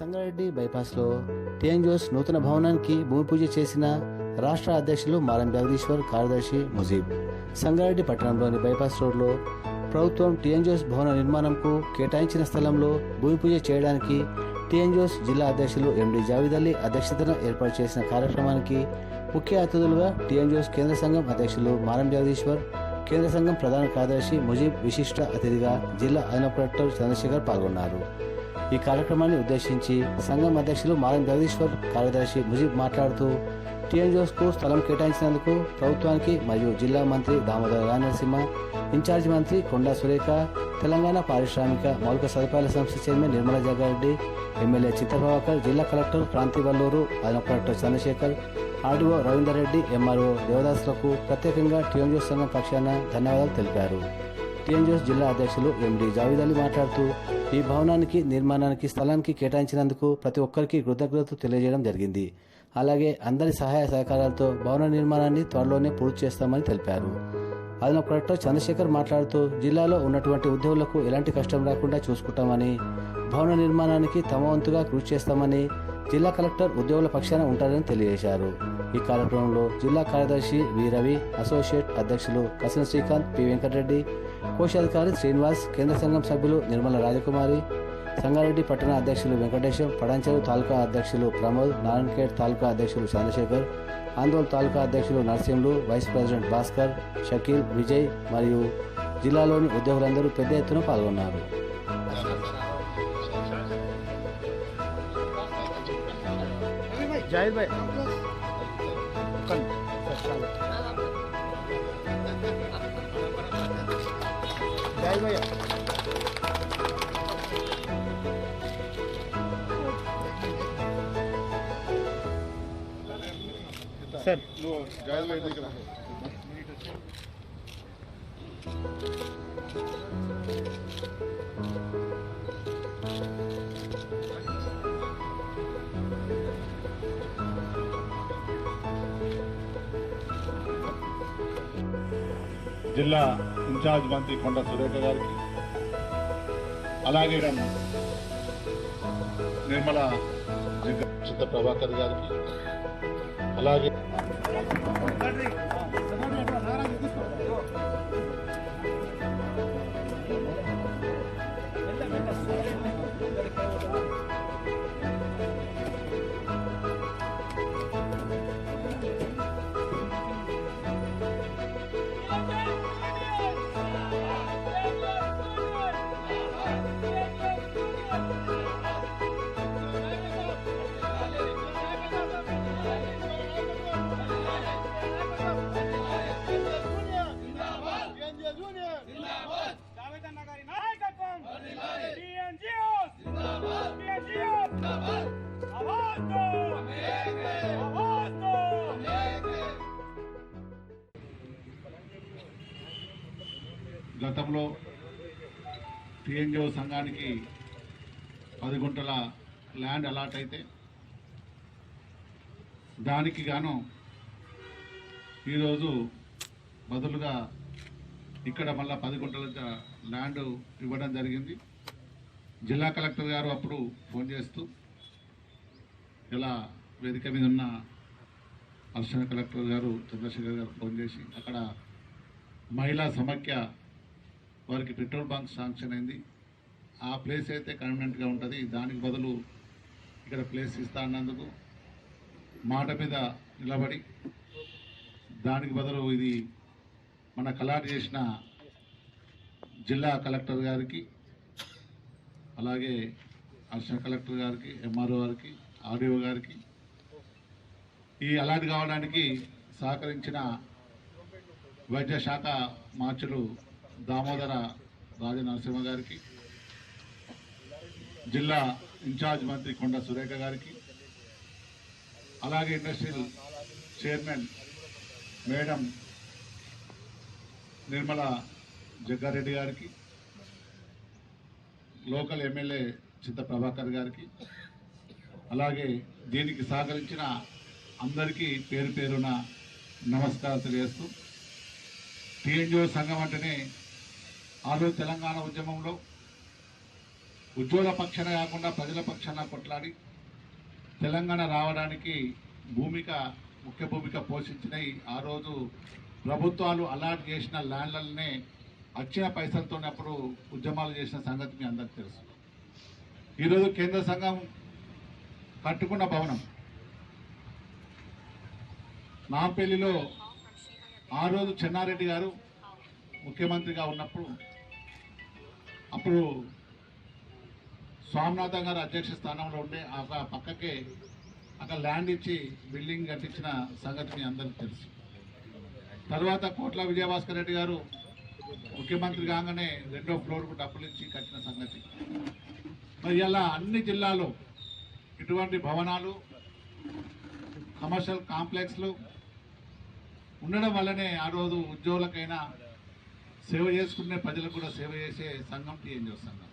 సంగారెడ్డి బైపాస్లో టీఎన్జోస్ నూతన భవనానికి భూమి పూజ చేసిన రాష్ట్ర అధ్యక్షులు మారం జగదీశ్వర్ కార్యదర్శి ముజీబ్. సంగారెడ్డి పట్టణంలోని బైపాస్ రోడ్లో ప్రభుత్వం టీఎన్జోస్ భవన నిర్మాణంకు కేటాయించిన స్థలంలో భూమి పూజ చేయడానికి టీఎన్జోస్ జిల్లా అధ్యక్షులు ఎండి జావేద్ అలీ అధ్యక్షతన ఏర్పాటు చేసిన కార్యక్రమానికి ముఖ్య అతిథులుగా టీఎన్జోస్ కేంద్ర సంఘం అధ్యక్షులు మారం జగదీశ్వర్ కేంద్ర సంఘం ప్రధాన కార్యదర్శి ముజీబ్ విశిష్ట అతిథిగా జిల్లా అదనపు కలెక్టర్ చంద్రశేఖర్ పాల్గొన్నారు. ఈ కార్యక్రమాన్ని ఉద్దేశించి సంఘం అధ్యక్షులు మారం జగదీశ్వర్ కార్యదర్శి ముజీబ్ మాట్లాడుతూ టీఎన్జోస్కు స్థలం కేటాయించినందుకు ప్రభుత్వానికి మరియు జిల్లా మంత్రి దామోదర రాయనరసింహ ఇన్ఛార్జ్ మంత్రి కొండా సురేఖ తెలంగాణ పారిశ్రామిక మౌలిక సదుపాయాల సంస్థ చైర్మన్ నిర్మలా జగారెడ్డి ఎమ్మెల్యే చిత్రప్రభాకర్ జిల్లా కలెక్టర్ క్రాంతి వల్లూరు అదనపు collector Chandrashekar RDO Ravinder Reddy MRO దేవదాసులకు ప్రత్యేకంగా టీఎన్జోస్ సంఘం పక్షాన ధన్యవాదాలు తెలిపారు. టీఎన్జోస్ జిల్లా అధ్యక్షులు ఎండి జావేద్ అలీ మాట్లాడుతూ ఈ భవనానికి నిర్మాణానికి స్థలానికి కేటాయించినందుకు ప్రతి ఒక్కరికి కృతజ్ఞతలు తెలియజేయడం జరిగింది. అలాగే అందరి సహాయ సహకారాలతో భవన నిర్మాణాన్ని త్వరలోనే పూర్తి చేస్తామని తెలిపారు. అదనపు కలెక్టర్ చంద్రశేఖర్ మాట్లాడుతూ జిల్లాలో ఉన్నటువంటి ఉద్యోగులకు ఎలాంటి కష్టం రాకుండా చూసుకుంటామని భవన నిర్మాణానికి తమ వంతుగా కృషి చేస్తామని జిల్లా కలెక్టర్ ఉద్యోగుల పక్షాన ఉంటారని తెలియజేశారు. ఈ కార్యక్రమంలో జిల్లా కార్యదర్శి వి రవి అసోసియేట్ అధ్యక్షులు కసిన శ్రీకాంత్ పి వెంకటరెడ్డి కోశాధికారి శ్రీనివాస్ కేంద్ర సంఘం సభ్యులు నిర్మల రాజకుమారి సంగారెడ్డి పట్టణ అధ్యక్షులు వెంకటేశం పడంచెరు తాలూకా అధ్యక్షులు ప్రమోద్ నారాయణఖేడ్ తాలూకా అధ్యక్షులు చంద్రశేఖర్ ఆందోళన తాలూకా అధ్యక్షులు నరసింహులు వైస్ ప్రెసిడెంట్ భాస్కర్ షకీల్ విజయ్ మరియు జిల్లాలోని ఉద్యోగులందరూ పెద్ద ఎత్తున పాల్గొన్నారు. जिला ఇన్ఛార్జ్ మంత్రి కొండ సురేఖ గారికి అలాగే నిర్మల చిత్త ప్రభాకర్ గారికి అలాగే గతంలో టీఎన్జిఓ సంఘానికి పది గుంటల ల్యాండ్ అలాట్ అయితే దానికి గాను ఈరోజు బదులుగా ఇక్కడ మళ్ళా పది గుంటల ల్యాండ్ ఇవ్వడం జరిగింది. జిల్లా కలెక్టర్ గారు అప్పుడు ఫోన్ చేస్తూ ఇలా వేదిక మీద ఉన్న అర్చన కలెక్టర్ గారు చంద్రశేఖర్ గారు ఫోన్ చేసి అక్కడ మహిళా సమాఖ్య వారికి పెట్రోల్ బంక్ శాంక్షన్ అయింది. ఆ ప్లేస్ అయితే కన్వీనెంట్గా ఉంటుంది. దానికి బదులు ఇక్కడ ప్లేస్ ఇస్తా అన్నందుకు మాట మీద నిలబడి దానికి బదులు ఇది మన కలాట్ చేసిన జిల్లా కలెక్టర్ గారికి అలాగే అసిస్టెంట్ కలెక్టర్ గారికి ఎంఆర్ఓ గారికి ఆర్డీఓ గారికి ఈ అలాట్ కావడానికి సహకరించిన వైద్య శాఖ మార్చులు దామోదర రాజనరసింహ గారికి జిల్లా ఇన్ఛార్జ్ మంత్రి కొండ సురేఖ గారికి అలాగే industrial chairman madam Nirmala Jaggareddy గారికి లోకల్ ఎమ్మెల్యే చింత ప్రభాకర్ గారికి అలాగే దీనికి సహకరించిన అందరికీ పేరు పేరున నమస్కారం తెలియజేస్తూ టీఎన్జిఓ సంఘం అంటేనే ఆ రోజు తెలంగాణ ఉద్యమంలో ఉద్యోగుల పక్షాన కాకుండా ప్రజల పక్షాన కొట్లాడి తెలంగాణ రావడానికి భూమిక ముఖ్య భూమిక పోషించినాయి ఆ రోజు ప్రభుత్వాలు అలాట్ చేసిన ల్యాండ్లనే వచ్చిన పైసలతోనే అప్పుడు ఉద్యమాలు చేసిన సంగతి మీ అందరికీ తెలుసు. ఈరోజు కేంద్ర సంఘం కట్టుకున్న భవనం. నాంపల్లిలో ఆ రోజు చెన్నారెడ్డి గారు ముఖ్యమంత్రిగా ఉన్నప్పుడు అప్పుడు స్వామినాథన్ గారు అధ్యక్ష స్థానంలో ఉండే ఆ పక్కకే అక్కడ ల్యాండ్ ఇచ్చి బిల్డింగ్ కట్టించిన సంగతి మీ అందరికీ తెలుసు. తర్వాత కోట్ల విజయభాస్కర్ రెడ్డి గారు ముఖ్యమంత్రి కాగానే రెండో ఫ్లోర్కు డబ్బులు ఇచ్చి కట్టిన సంగతి. మరి అలా అన్ని జిల్లాలో ఇటువంటి భవనాలు కమర్షియల్ కాంప్లెక్స్లు ఉండడం వల్లనే ఆ రోజు ఉద్యోగులకైనా సేవ చేసుకునే ప్రజలకు కూడా సేవ చేసే సంఘం టీఎన్జిఓ సంఘం.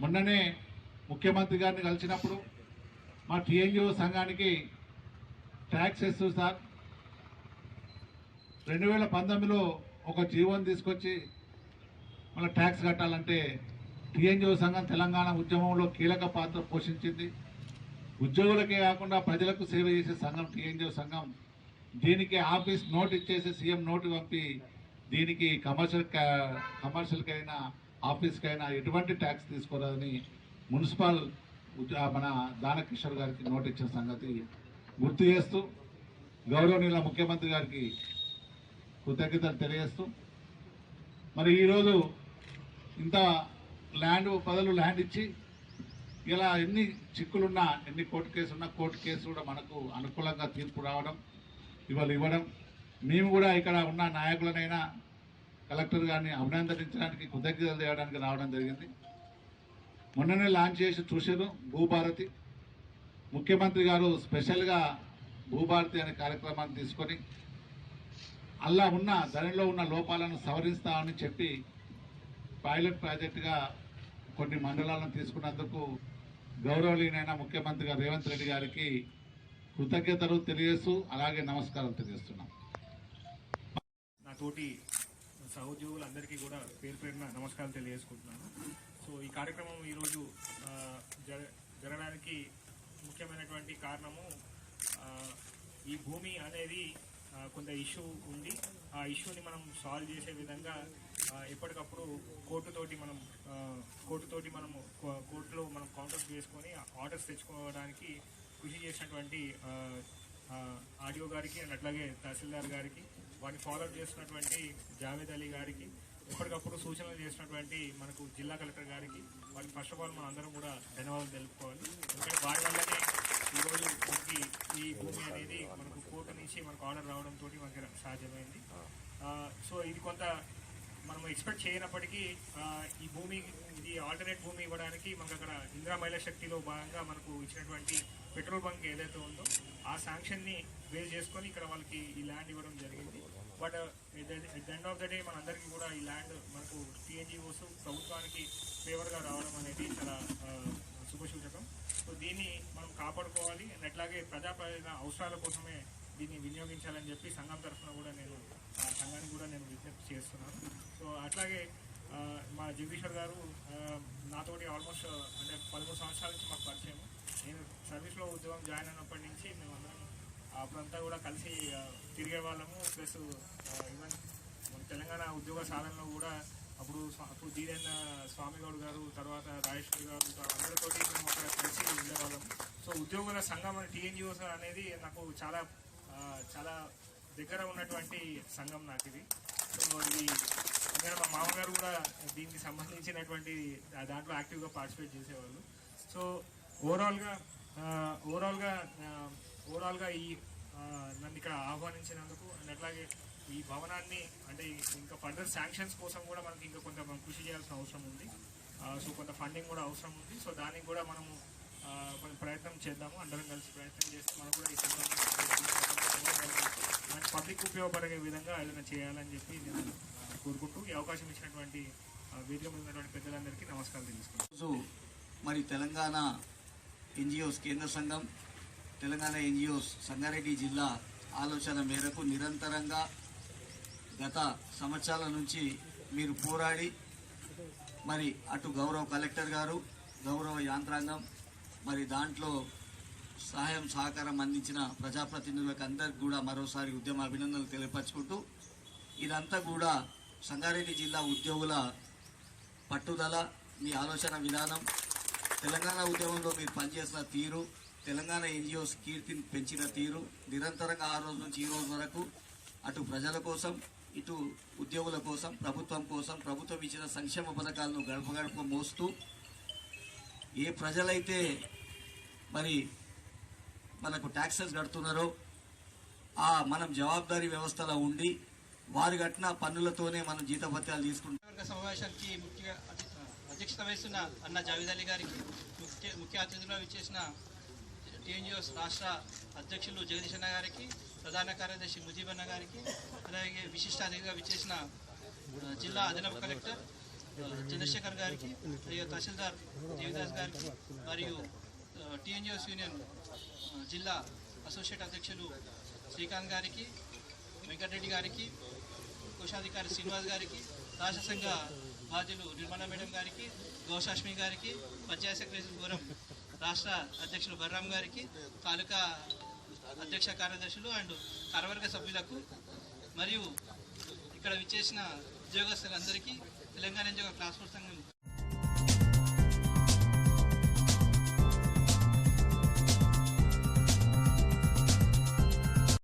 మొన్ననే ముఖ్యమంత్రి గారిని కలిసినప్పుడు మా టీఎన్జిఓ సంఘానికి ట్యాక్స్ ఇస్తూ సార్ రెండు వేల పంతొమ్మిదిలో ఒక జీవోని తీసుకొచ్చి మన ట్యాక్స్ కట్టాలంటే టీఎన్జిఓ సంఘం తెలంగాణ ఉద్యమంలో కీలక పాత్ర పోషించింది. ఉద్యోగులకే కాకుండా ప్రజలకు సేవ చేసే సంఘం టీఎన్జిఓ సంఘం. దీనికి ఆఫీస్ నోట్ ఇచ్చేసి సీఎం నోటు పంపి దీనికి కమర్షియల్ కమర్షియల్కైనా ఆఫీస్కైనా ఎటువంటి ట్యాక్స్ తీసుకోరాదని మున్సిపల్ మన దానకిషోర్ గారికి నోట్ ఇచ్చిన సంగతి గుర్తు చేస్తూ గౌరవనీయుల ముఖ్యమంత్రి గారికి కృతజ్ఞతలు తెలియజేస్తూ మరి ఈరోజు ఇంత ల్యాండ్ పదలు ల్యాండ్ ఇచ్చి ఇలా ఎన్ని చిక్కులున్నా ఎన్ని కోర్టు కేసు ఉన్నా కోర్టు కేసు కూడా మనకు అనుకూలంగా తీర్పు రావడం ఇవాళ ఇవ్వడం. మేము కూడా ఇక్కడ ఉన్న నాయకులనైనా కలెక్టర్ గారిని అభినందించడానికి కృతజ్ఞతలు చేయడానికి రావడం జరిగింది. మొన్ననే లాంచ్ చేసి చూశారు భూభారతి. ముఖ్యమంత్రి గారు స్పెషల్గా భూభారతి అనే కార్యక్రమాన్ని తీసుకొని అలా ఉన్న ధరలో ఉన్న లోపాలను సవరిస్తామని చెప్పి పైలట్ ప్రాజెక్టుగా కొన్ని మండలాలను తీసుకున్నందుకు గౌరవనీయునైన ముఖ్యమంత్రి గారు రేవంత్ రెడ్డి గారికి కృతజ్ఞతలు తెలియజేస్తూ అలాగే నమస్కారం తెలియజేస్తున్నాం. నా తోటి సహోద్యోగులందరికీ కూడా పేరు పేరున నమస్కారం తెలియజేసుకుంటున్నాను. సో ఈ కార్యక్రమం ఈరోజు జరగడానికి ముఖ్యమైనటువంటి కారణము ఈ భూమి అనేది కొంత ఇష్యూ ఉంది. ఆ ఇష్యూని మనం సాల్వ్ చేసే విధంగా ఎప్పటికప్పుడు కోర్టుతోటి మనం కోర్టుతోటి మనము కో- కోర్టులో మనం కౌంటర్స్ చేసుకొని ఆర్డర్స్ తెచ్చుకోవడానికి కృషి చేసినటువంటి ఆడియో గారికి అండ్ అట్లాగే తహసీల్దార్ గారికి వాటిని ఫాలో చేస్తున్నటువంటి జావేద్ అలీ గారికి ఎప్పటికప్పుడు సూచనలు చేసినటువంటి మనకు జిల్లా కలెక్టర్ గారికి వాళ్ళకి ఫస్ట్ ఆఫ్ ఆల్ మనం అందరం కూడా ధన్యవాదాలు తెలుపుకోవాలి. ఎందుకంటే వారి వల్లనే ఈరోజు మనకి ఈ భూమి అనేది మనకు కోర్టు నుంచి మనకు ఆర్డర్ రావడంతో మనకి సాధ్యమైంది. సో ఇది కొంత మనం ఎక్స్పెక్ట్ చేయనప్పటికీ ఈ భూమి ఇది ఆల్టర్నేట్ భూమి ఇవ్వడానికి మనకు అక్కడ ఇందిరా మహిళా శక్తిలో భాగంగా మనకు ఇచ్చినటువంటి పెట్రోల్ బంక్ ఏదైతే ఉందో ఆ శాంక్షన్ని బేస్ చేసుకొని ఇక్కడ వాళ్ళకి ఈ ల్యాండ్ ఇవ్వడం జరిగింది. But at the end of the day మనందరికీ కూడా ఈ ల్యాండ్ మనకు టీఎన్జిఓస్ ప్రభుత్వానికి ఫేవర్గా రావడం అనేది చాలా శుభసూచకం. సో దీన్ని మనం కాపాడుకోవాలి. అండ్ అట్లాగే ప్రజాప్రయోజన అవసరాల కోసమే దీన్ని వినియోగించాలని చెప్పి సంఘం తరఫున కూడా నేను సంఘానికి కూడా నేను విజ్ఞప్తి చేస్తున్నాను. సో అట్లాగే మా జగదీశ్వర్ గారు నాతోటి ఆల్మోస్ట్ అంటే పదమూడు సంవత్సరాల నుంచి మాకు పరిచయం. నేను సర్వీస్లో ఉద్యోగం జాయిన్ అయినప్పటి నుంచి మేమందరం అప్పుడంతా కూడా కలిసి తిరిగే వాళ్ళము. ప్లస్ ఈవెన్ తెలంగాణ ఉద్యోగ సాధనలో కూడా అప్పుడు అప్పుడు దీనన్న స్వామిగౌడ్ గారు తర్వాత రాజేశ్వర్ గారు అందరితోటి మేము అక్కడ కలిసి ఉండేవాళ్ళము. సో ఉద్యోగుల సంఘం టీఎన్జిఓస్ అనేది నాకు చాలా చాలా దగ్గర ఉన్నటువంటి సంఘం నాకు ఇది సో ఇది ఎందుకంటే మా మామగారు కూడా దీనికి సంబంధించినటువంటి దాంట్లో యాక్టివ్గా పార్టిసిపేట్ చేసేవాళ్ళు. సో ఓవరాల్గా ఓవరాల్గా ఓవరాల్గా ఈ నన్ను ఇక్కడ ఆహ్వానించినందుకు అండ్ అట్లాగే ఈ భవనాన్ని అంటే ఇంకా ఫర్దర్ శాంక్షన్స్ కోసం కూడా మనకి ఇంకా కొంత మనం కృషి చేయాల్సిన అవసరం ఉంది. సో కొంత ఫండింగ్ కూడా అవసరం ఉంది. సో దానికి కూడా మనము మనం ప్రయత్నం చేద్దాము. అందరం కలిసి ప్రయత్నం చేస్తే మనం కూడా ఈ సంఘం పబ్లిక్ ఉపయోగపడే విధంగా ఏదైనా చేయాలని చెప్పి నేను కోరుకుంటూ ఈ అవకాశం ఇచ్చినటువంటి ఆ, వేదిక మీద ఉన్నటువంటి పెద్దలందరికీ నమస్కారం తెలుసుకుంటాను మరి తెలంగాణ ఎన్జిఓస్ కేంద్ర సంఘం తెలంగాణ ఎన్జిఓస్ సంగారెడ్డి జిల్లా ఆలోచన మేరకు నిరంతరంగా గత సంవత్సరాల నుంచి మీరు పోరాడి మరి అటు గౌరవ కలెక్టర్ గారు గౌరవ యాంత్రాంగం మరి దాంట్లో సహాయం సహకారం అందించిన ప్రజాప్రతినిధులకు అందరికి కూడా మరోసారి ఉద్యమ అభినందనలు తెలియపరచుకుంటూ ఇదంతా కూడా సంగారెడ్డి జిల్లా ఉద్యోగుల పట్టుదల మీ ఆలోచన విధానం తెలంగాణ ఉద్యమంలో మీరు పనిచేసిన తీరు తెలంగాణ ఎన్జిఓస్ కీర్తిని పెంచిన తీరు నిరంతరంగా ఆ రోజు నుంచి ఈ రోజు వరకు అటు ప్రజల కోసం ఇటు ఉద్యోగుల కోసం ప్రభుత్వం కోసం ప్రభుత్వం ఇచ్చిన సంక్షేమ పథకాలను గడప గడప మోస్తూ ఏ ప్రజలైతే మరి మనకు ట్యాక్సెస్ కడుతున్నారో ఆ మనం జవాబారీ వ్యవస్థలో ఉండి వారు కట్టిన పన్నులతోనే మనం జీతభత్యాలు తీసుకుంటాం. సమావేశానికి ముఖ్య అధ్యక్షత వహిస్తున్న అన్న జావేద్ అలీ గారికి ముఖ్య ముఖ్య అతిథిగా విచ్చేసిన టీఎన్జిఓస్ రాష్ట్ర అధ్యక్షులు జగదీష్ అన్న గారికి ప్రధాన కార్యదర్శి ముజీబ్ అన్న గారికి అలాగే విశిష్ట అతిథిగా విచ్చేసిన జిల్లా అదనపు కలెక్టర్ చంద్రశేఖర్ గారికి మరియు తహసీల్దార్ దేవిదాస్ గారికి మరియు టీఎన్జిఎస్ యూనియన్ జిల్లా అసోసియేట్ అధ్యక్షులు శ్రీకాంత్ గారికి వెంకటరెడ్డి గారికి కోశాధికారి శ్రీనివాస్ గారికి రాష్ట్ర సంఘ బాధ్యులు నిర్మలా మేడం గారికి గౌశాష్మి గారికి పంచాయత్ సెక్రటరీ గౌరవం రాష్ట్ర అధ్యక్షులు బలరాం గారికి తాలూకా అధ్యక్ష కార్యదర్శులు అండ్ కార్యవర్గ సభ్యులకు మరియు ఇక్కడ విచ్చేసిన ఉద్యోగస్తులందరికీ తెలంగాణ నుంచి ఉద్యోగ ట్రాన్స్పోర్ట్ సంఘం